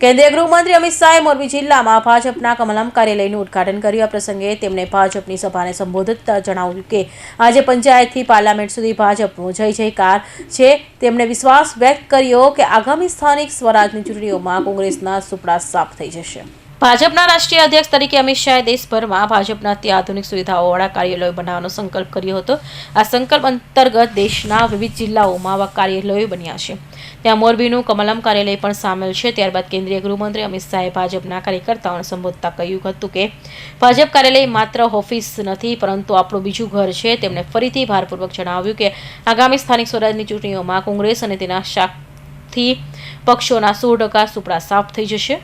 કેન્દ્રીય ગૃહમંત્રી અમિત શાહે મોરબી જિલ્લામાં ભાજપના કમલમ કાર્યાલયનું ઉદઘાટન કર્યું. આ પ્રસંગે તેમણે ભાજપની સભાને સંબોધતા જણાવ્યું કે આજે પંચાયતથી પાર્લામેન્ટ સુધી ભાજપનો જય જયકાર છે. તેમણે વિશ્વાસ વ્યક્ત કર્યો કે આગામી સ્થાનિક સ્વરાજની ચૂંટણીઓમાં કોંગ્રેસના સુપડા સાફ થઈ જશે. ભાજપના રાષ્ટ્રીય અધ્યક્ષ તરીકે અમિત શાહે દેશભરમાં ભાજપના અત્યાધુનિક સુવિધાઓવાળા કાર્યાલયો બનાવવાનો સંકલ્પ કર્યો હતો. આ સંકલ્પ અંતર્ગત દેશના વિવિધ જિલ્લાઓમાં આવા કાર્યાલયો બન્યા છે. ત્યાં મોરબીનું કમલમ કાર્યાલય પણ સામેલ છે. ત્યારબાદ કેન્દ્રીય ગૃહમંત્રી અમિત શાહે ભાજપના કાર્યકર્તાઓને સંબોધતા કહ્યું હતું કે, ભાજપ કાર્યાલય માત્ર ઓફિસ નથી, પરંતુ આપણું બીજું ઘર છે. તેમણે ફરીથી ભારપૂર્વક જણાવ્યું કે, આગામી સ્થાનિક સ્વરાજની ચૂંટણીઓમાં કોંગ્રેસ અને તેના શાખથી પક્ષોના સો ટકા સુપડા સાફ થઈ જશે.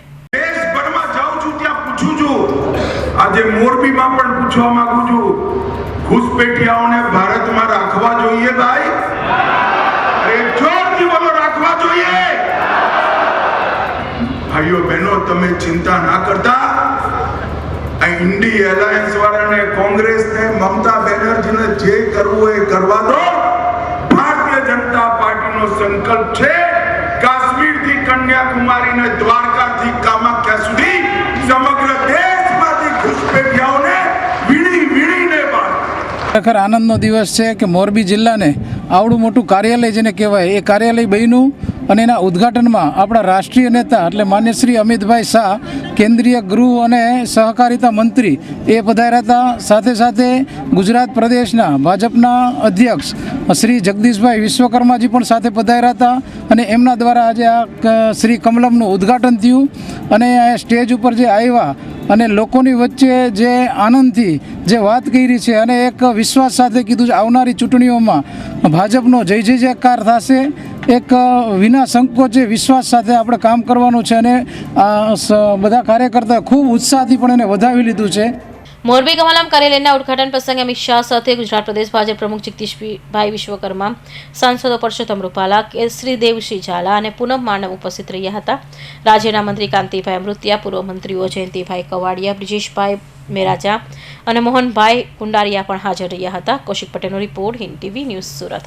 પૂછું છું. આજે મોરબીમાં પણ પૂછવા માંગુ છું. ઘૂસપેઠિયાઓને ભારતમાં રાખવા જોઈએ ભાઈ? અરે જોરથી બોલો, રાખવા ઇન્ડી એલાયન્સ વાળાને કોંગ્રેસને મમતા બેનર્જીને જે કરવું એ કરવા દો. ભારતીય જનતા પાર્ટીનો સંકલ્પ છે કાશ્મીરથી કન્યાકુમારીને દ્વારકાથી કામાખ્યા સુધી ખરેખર આનંદનો દિવસ છે કે મોરબી જિલ્લાને આવડું મોટું કાર્યાલય જેને કહેવાય, એ કાર્યાલય બન્યું. અને એના ઉદ્ઘાટનમાં આપણા રાષ્ટ્રીય નેતા એટલે માન્ય શ્રી અમિતભાઈ શાહ, કેન્દ્રીય ગૃહ અને સહકારિતા મંત્રી એ પધાર્યા હતા. સાથે સાથે ગુજરાત પ્રદેશના ભાજપના અધ્યક્ષ શ્રી જગદીશભાઈ વિશ્વકર્માજી પણ સાથે પધાર્યા હતા અને એમના દ્વારા આજે આ શ્રી કમલમનું ઉદ્ઘાટન થયું. અને સ્ટેજ ઉપર જે આવ્યા અને લોકોની વચ્ચે જે આનંદથી જે વાત કરી છે અને એક વિશ્વાસ સાથે કીધું છે, આવનારી ચૂંટણીઓમાં ભાજપનો જય જયકાર થશે. એક વિના સંકોચે વિશ્વાસ સાથે આપણે કામ કરવાનું છે અને બધા કાર્યકર્તા ખૂબ ઉત્સાહથી પણ એને વધાવી લીધું છે. મોરબી કમલમ કાર્યાલયના ઉદ્ઘાટન પ્રસંગે અમિત શાહ સાથે ગુજરાત પ્રદેશ ભાજપ પ્રમુખ જગદીશભાઈ વિશ્વકર્મા, સાંસદો પરસોત્તમ રૂપાલા, કેસરી દેવસિંહ ઝાલા અને પૂનમ માનવ ઉપસ્થિત રહ્યા હતા. રાજ્યના મંત્રી કાંતિભાઈ અમૃતિયા, પૂર્વ મંત્રીઓ જયંતિભાઈ કવાડિયા, બ્રિજેશભાઈ મેરાજા અને મોહનભાઈ કુંડારિયા પણ હાજર રહ્યા હતા. કૌશિક પટેલનો report Hind TV news Surat.